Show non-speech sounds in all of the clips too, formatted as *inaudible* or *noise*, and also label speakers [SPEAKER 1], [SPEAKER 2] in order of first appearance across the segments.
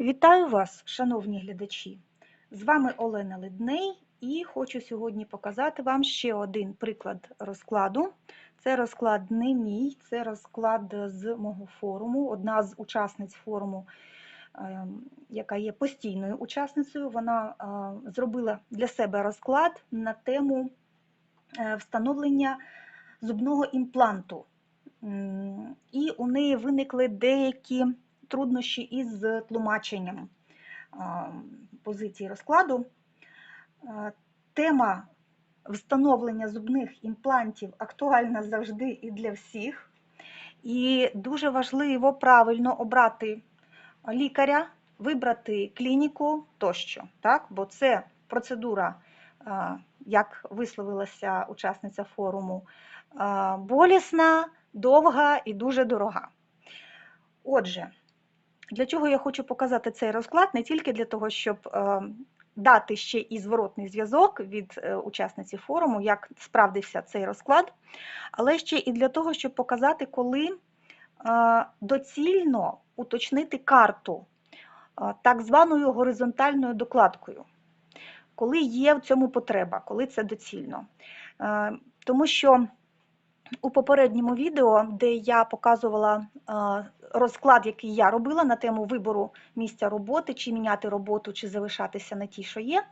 [SPEAKER 1] Вітаю вас, шановні глядачі! З вами Олена Ледней і хочу сьогодні показати вам ще один приклад розкладу. Це розклад не мій, це розклад з мого форуму. Одна з учасниць форуму, ем, яка є постійною учасницею, вона е, зробила для себе розклад на тему е, встановлення зубного імпланту. І у неї виникли деякі труднощі із тлумаченням позиції розкладу. Тема встановлення зубних імплантів актуальна завжди і для всіх. І дуже важливо правильно обрати лікаря, вибрати клініку тощо, так? бо це процедура, як висловилася учасниця форуму, болісна, довга і дуже дорога. Отже, для чого я хочу показати цей розклад? Не тільки для того, щоб е, дати ще і зворотний зв'язок від е, учасниці форуму, як справдився цей розклад, але ще і для того, щоб показати, коли е, доцільно уточнити карту так званою горизонтальною докладкою, коли є в цьому потреба, коли це доцільно. Тому що у попередньому відео, де я показувала е, розклад, який я робила на тему вибору місця роботи, чи міняти роботу, чи залишатися на тій, що є,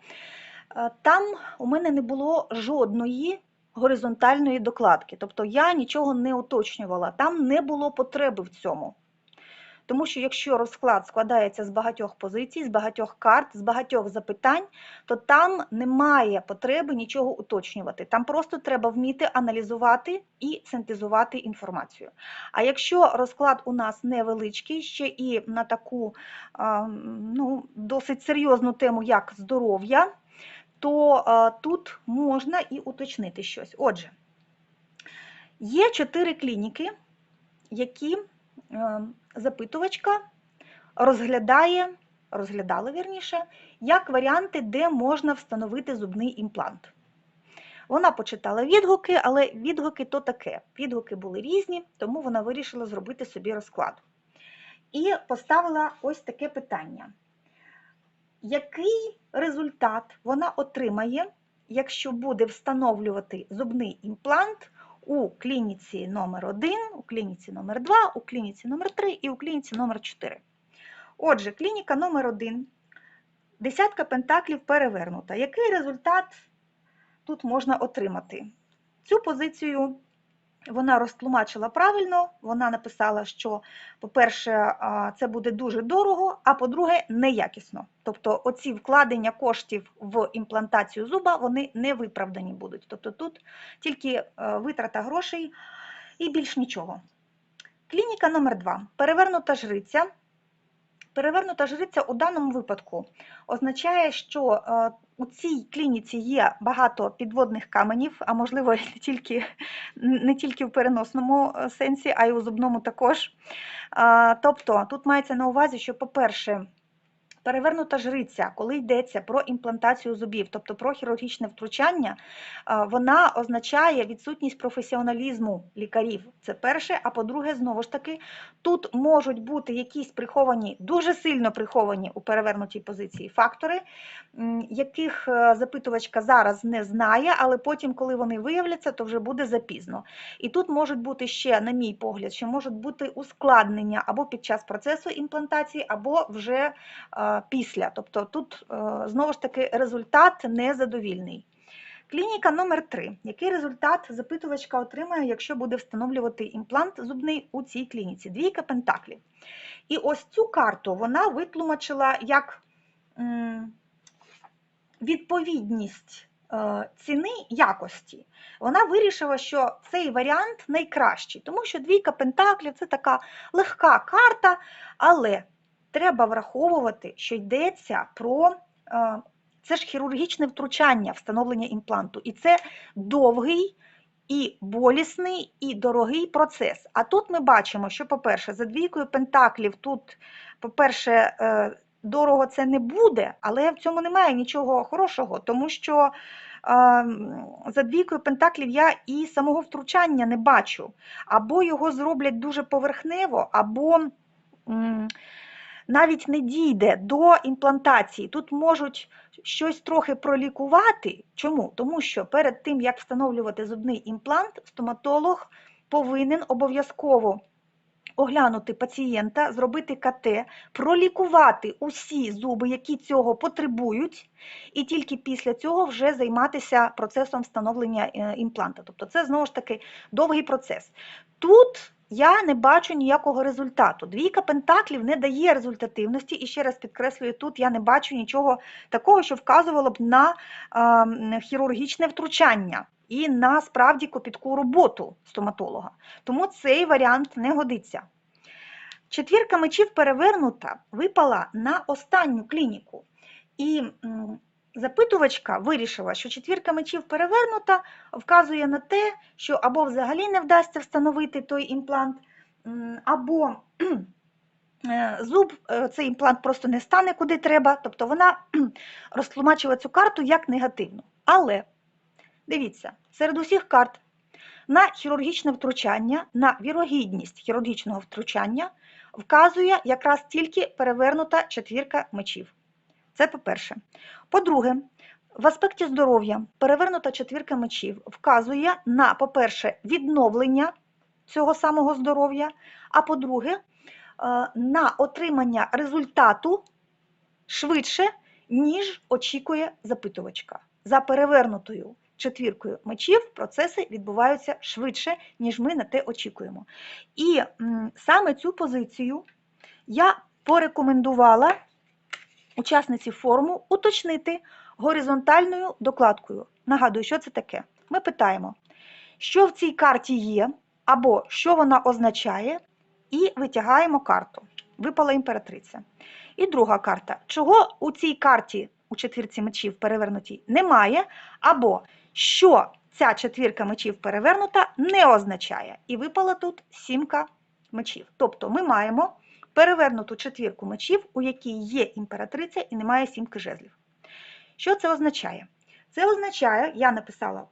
[SPEAKER 1] е, там у мене не було жодної горизонтальної докладки. Тобто я нічого не уточнювала, там не було потреби в цьому. Тому що якщо розклад складається з багатьох позицій, з багатьох карт, з багатьох запитань, то там немає потреби нічого уточнювати. Там просто треба вміти аналізувати і синтезувати інформацію. А якщо розклад у нас невеличкий, ще і на таку ну, досить серйозну тему, як здоров'я, то тут можна і уточнити щось. Отже, є чотири клініки, які запитувачка розглядає, розглядала вірніше, як варіанти, де можна встановити зубний імплант. Вона почитала відгуки, але відгуки то таке. Відгуки були різні, тому вона вирішила зробити собі розклад. І поставила ось таке питання: який результат вона отримає, якщо буде встановлювати зубний імплант у клініці номер 1 у клініці номер 2 у клініці номер 3 і у клініці номер 4 Отже, клініка номер 1 десятка пентаклів перевернута. Який результат тут можна отримати? Цю позицію вона розтлумачила правильно, вона написала, що, по-перше, це буде дуже дорого, а по-друге, неякісно. Тобто оці вкладення коштів в імплантацію зуба, вони не виправдані будуть. Тобто тут тільки е, витрата грошей і більш нічого. Клініка номер 2 перевернута жриця. Перевернута жриця у даному випадку означає, що е, у цій клініці є багато підводних каменів, а можливо, *laughs* не тільки не тільки в переносному е, сенсі, а й у зубному також. Тобто тут мається на увазі, що, по-перше, Перевернута жриця, коли йдеться про імплантацію зубів, тобто про хірургічне втручання, вона означає відсутність професіоналізму лікарів. Це перше. А по-друге, знову ж таки, тут можуть бути якісь приховані, дуже сильно приховані у перевернутій позиції фактори, яких е, запитувачка зараз не знає, але потім, коли вони виявляться, то вже буде запізно. І тут можуть бути ще, на мій погляд, ще можуть бути ускладнення або під час процесу імплантації, або вже після. Тобто тут е, знову ж таки результат незадовільний. Клініка номер 3 Який результат запитувачка отримає, якщо буде встановлювати імплант зубний у цій клініці? Двійка пентаклів. І ось цю карту вона витлумачила як відповідність е, ціни якості. Вона вирішила, що цей варіант найкращий, тому що двійка пентаклів це така легка карта, але треба враховувати, що йдеться про е, це ж хірургічне втручання, встановлення імпланту, і це довгий і болісний, і дорогий процес. А тут ми бачимо, що, по-перше, за двійкою пентаклів тут, по-перше, е, дорого це не буде, але в цьому немає нічого хорошого, тому що е, за двійкою пентаклів я і самого втручання не бачу. Або його зроблять дуже поверхнево, або навіть не дійде до імплантації. Тут можуть щось трохи пролікувати. Чому? Тому що перед тим, як встановлювати зубний імплант, стоматолог повинен обов'язково оглянути пацієнта, зробити КТ, пролікувати усі зуби, які цього потребують, і тільки після цього вже займатися процесом встановлення е, імпланта. Тобто це знову ж таки довгий процес. Тут я не бачу ніякого результату. Двійка пентаклів не дає результативності, і ще раз підкреслюю, тут я не бачу нічого такого, що вказувало б на е, хірургічне втручання і на справді копітку роботу стоматолога. Тому цей варіант не годиться. Четвірка мечів перевернута випала на останню клініку. І запитувачка вирішила, що четвірка мечів перевернута вказує на те, що або взагалі не вдасться встановити той імплант, або е, зуб, е, цей імплант просто не стане куди треба. Тобто вона розтлумачила цю карту як негативну. Але дивіться, серед усіх карт на хірургічне втручання, на вірогідність хірургічного втручання вказує якраз тільки перевернута четвірка мечів. Це по-перше. По-друге, в аспекті здоров'я перевернута четвірка мечів вказує на, по-перше, відновлення цього самого здоров'я, а по-друге, е, на отримання результату швидше, ніж очікує запитувачка. За перевернутою четвіркою мечів процеси відбуваються швидше, ніж ми на те очікуємо. І саме цю позицію я порекомендувала учасниці форуму уточнити горизонтальною докладкою. Нагадую, що це таке. Ми питаємо, що в цій карті є, або що вона означає, і витягаємо карту. Випала імператриця. І друга карта. Чого у цій карті, у четвірці мечів перевернутій, немає, або що ця четвірка мечів перевернута не означає. І випала тут сімка мечів. Тобто ми маємо перевернуту четвірку мечів, у якій є імператриця і немає сімки жезлів. Що це означає? Це означає, я написала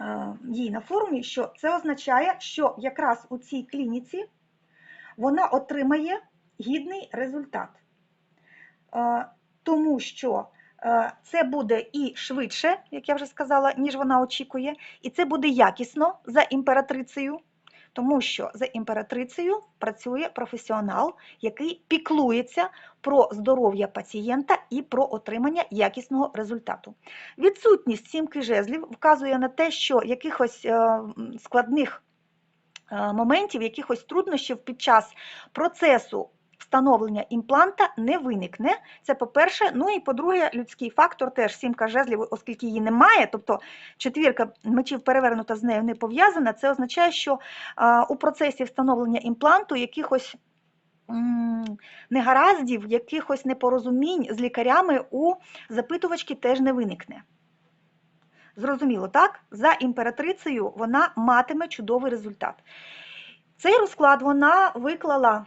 [SPEAKER 1] е, їй на форумі, що це означає, що якраз у цій клініці вона отримає гідний результат. Е, тому що е, це буде і швидше, як я вже сказала, ніж вона очікує, і це буде якісно за імператрицею, тому що за імператрицею працює професіонал, який піклується про здоров'я пацієнта і про отримання якісного результату. Відсутність сімки жезлів вказує на те, що якихось е, складних е, моментів, якихось труднощів під час процесу встановлення імпланта не виникне. Це по-перше. Ну і по-друге, людський фактор теж сімка жезлів, оскільки її немає, тобто четвірка мечів перевернута з нею не пов'язана, це означає, що у процесі встановлення імпланту якихось негараздів, якихось непорозумінь з лікарями у запитувачки теж не виникне. Зрозуміло, так? За імператрицею вона матиме чудовий результат. Цей розклад вона виклала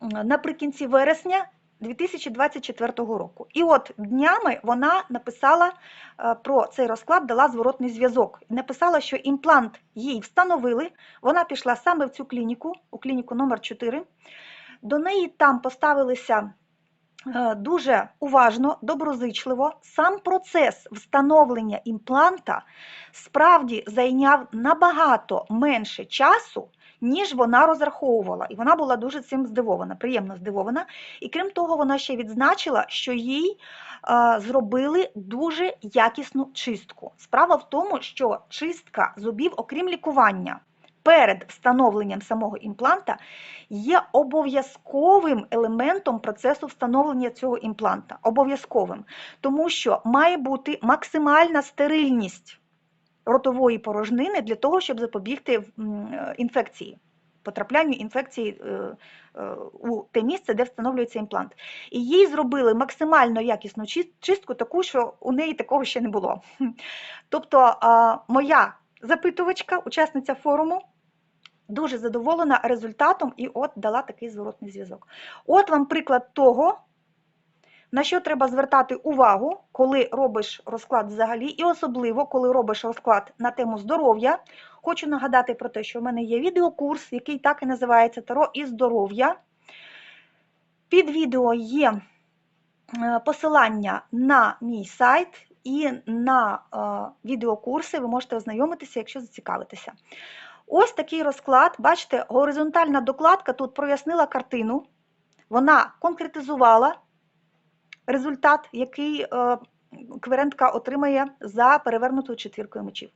[SPEAKER 1] наприкінці вересня 2024 року. І от днями вона написала е, про цей розклад, дала зворотний зв'язок. Написала, що імплант їй встановили. Вона пішла саме в цю клініку, у клініку номер 4 До неї там поставилися е, дуже уважно, доброзичливо. Сам процес встановлення імпланта справді зайняв набагато менше часу, ніж вона розраховувала. І вона була дуже цим здивована, приємно здивована. І крім того, вона ще відзначила, що їй е, зробили дуже якісну чистку. Справа в тому, що чистка зубів, окрім лікування, перед встановленням самого імпланта є обов'язковим елементом процесу встановлення цього імпланта. Обов'язковим, тому що має бути максимальна стерильність ротової порожнини для того, щоб запобігти е, інфекції, потраплянню інфекції е, е, у те місце, де встановлюється імплант. І їй зробили максимально якісну чистку, таку, що у неї такого ще не було. *laughs* Тобто моя запитувачка, учасниця форуму, дуже задоволена результатом і от дала такий зворотний зв'язок. От вам приклад того, на що треба звертати увагу, коли робиш розклад взагалі, і особливо, коли робиш розклад на тему здоров'я. Хочу нагадати про те, що в мене є відеокурс, який так і називається Таро і здоров'я. Під відео є е, посилання на мій сайт і на е, відеокурси. Ви можете ознайомитися, якщо зацікавитеся. Ось такий розклад. Бачите, горизонтальна докладка тут прояснила картину. Вона конкретизувала результат, який е, кверентка отримає за перевернутою четвіркою мечів.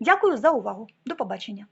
[SPEAKER 1] Дякую за увагу. До побачення.